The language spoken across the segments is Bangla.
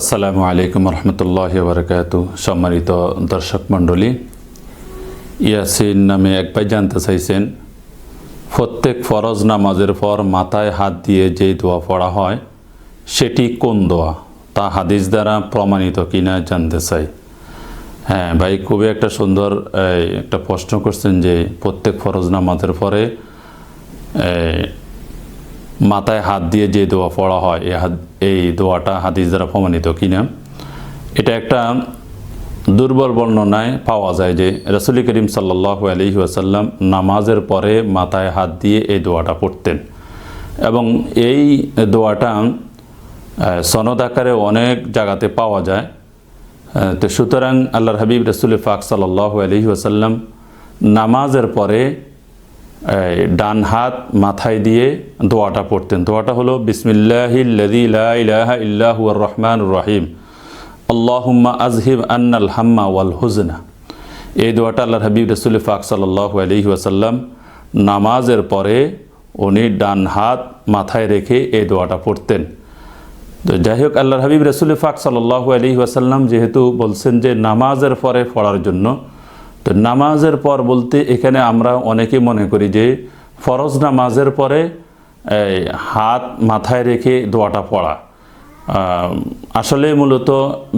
আসসালামু আলাইকুম রহমতুল্লাহ বারকাত সম্মানিত দর্শক মণ্ডলী, ইয়াসিন নামে এক ভাই জানতে চাইছেন, প্রত্যেক ফরজ নামাজের পর মাথায় হাত দিয়ে যে দোয়া পড়া হয়, সেটি কোন দোয়া? তা হাদিস দ্বারা প্রমাণিত কিনা জানতে চাই। হ্যাঁ ভাই, খুবই একটা সুন্দর একটা প্রশ্ন করছেন যে প্রত্যেক ফরজ নামাজের পরে মাথায় হাত দিয়ে যে দোয়া পড়া হয় এই হাত এই দোয়াটা হাদিস দ্বারা প্রমাণিত কিনা এটা একটা দুর্বল বর্ণনায় পাওয়া যায় যে রসুল করিম সাল্লাহ আলহি আসাল্লাম নামাজের পরে মাথায় হাত দিয়ে এই দোয়াটা পড়তেন। এবং এই দোয়াটা সনদ আকারে অনেক জায়গাতে পাওয়া যায়। তো সুতরাং আল্লাহর হাবিব রসুল ফাক সাল্লাহ আলহি আসাল্লাম নামাজের পরে ডান হাত মাথায় দিয়ে দোয়াটা পড়তেন। দোয়াটা হলো আর রহমান রহিম। আল্লাহুম্মা আজহিব আন্নাল হাম্মা ওয়াল হুজনা। এই দোয়াটা আল্লাহর হাবিব রসুল ফাক সাল্লাল্লাহু আলাইহি ওয়াসাল্লাম নামাজের পরে উনি ডান হাত মাথায় রেখে এই দোয়াটা পড়তেন। তো যাই হোক আল্লাহ হাবিব রসুল ফাক সাল্লাহ আলী ওয়াসাল্লাম যেহেতু বলছেন যে নামাজের পরে পড়ার জন্য তো নামাজের পর বলতে এখানে আমরা অনেকে মনে করি যে ফরজ নামাজের পরে হাত মাথায় রেখে দোয়াটা পড়া। আসলে মূলত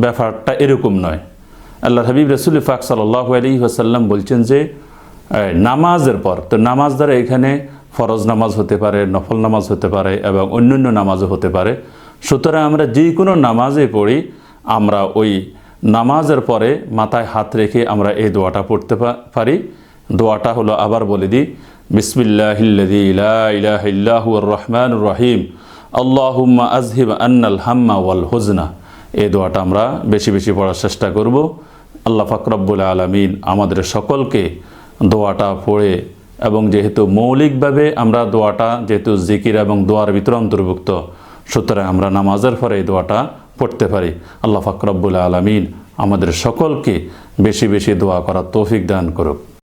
ব্যাপারটা এরকম নয়। আল্লাহ হাবিব রসুল ফাক সাল্লাহ আলী ওয়াসাল্লাম বলছেন যে নামাজের পর, তো নামাজ দ্বারা এখানে ফরজ নামাজ হতে পারে, নফল নামাজ হতে পারে এবং অন্যান্য নামাজও হতে পারে। সুতরাং আমরা যে কোনো নামাজে পড়ি, আমরা ওই নামাজের পরে মাথায় হাত রেখে আমরা এই দোয়াটা পড়তে পারি। দোয়াটা হলো আবার বলে দিই আর রহমান রহিম। আল্লাহুম্মা আজহিব আন্নাল হাম্মা ওয়াল হুজনা। এই দোয়াটা আমরা বেশি বেশি পড়ার চেষ্টা করব। আল্লাহ ফাকরাব্বুল আলমিন আমাদের সকলকে দোয়াটা পড়ে এবং যেহেতু মৌলিকভাবে আমরা দোয়াটা, যেহেতু জিকির এবং দোয়ার ভিতরে অন্তর্ভুক্ত, সুতরাং আমরা নামাজের পরে এই দোয়াটা পড়তে পারি। আল্লাহ ফাকরাবুল আলমিন আমাদের সকলকে বেশি বেশি দোয়া করার তৌফিক দান করুক।